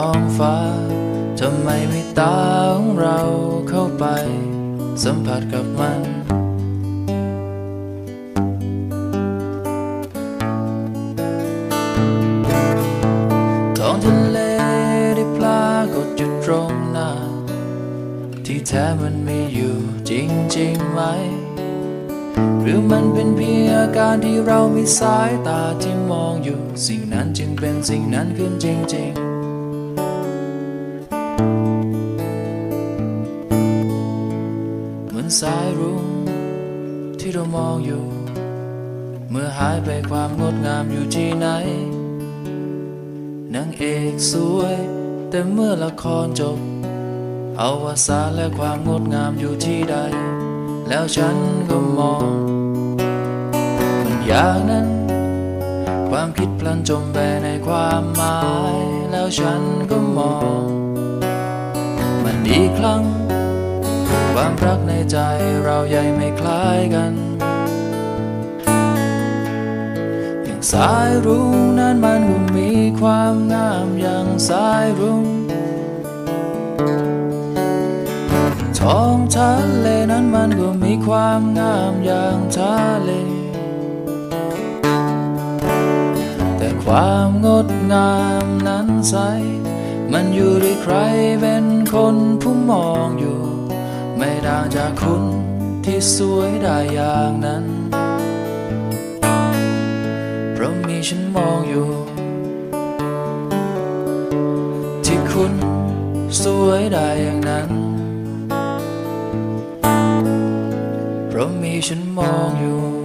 ท้องฟ้าทำไมไม่ตาของเราเข้าไป สัมผัสกับมันท้องทะเลได้ปรากฏอยู่ตรงหน้า ที่แท้มันมีอยู่จริงๆไหม หรือมันเป็นเพียงอาการที่เรามีสายตาที่มองอยู่ สิ่งนั้นจึงเป็นสิ่งนั้นขึ้นจริง ๆ เหมือนสายรุ้งที่เรามองอยู่ เมื่อหายไปความงดงามอยู่ที่ไหนนางเอกสวย แต่เมื่อละครจบเอาวสานและความงดงามอยู่ที่ใด แล้วฉันก็มอง มันอย่างนั้น ความคิดพลันจมไปในความหมาย แล้วฉันก็มอง อีกครั้ง ความรักในใจเราใหญ่ไม่คล้ายกัน อย่างสายรุ้งนั้นมันก็มีความงามอย่างสายรุ้งท้องทะเลนั้นมันก็มีความงามอย่างทะเล แต่ความงดงามนั้นใส มันอยู่ที่ใครเป็นคนผู้มองอยู่ ไม่ต่างจากคุณที่สวยได้อย่างนั้น เพราะมีฉันมองอยู่ ที่คุณสวยได้อย่างนั้น เพราะมีฉันมองอยู่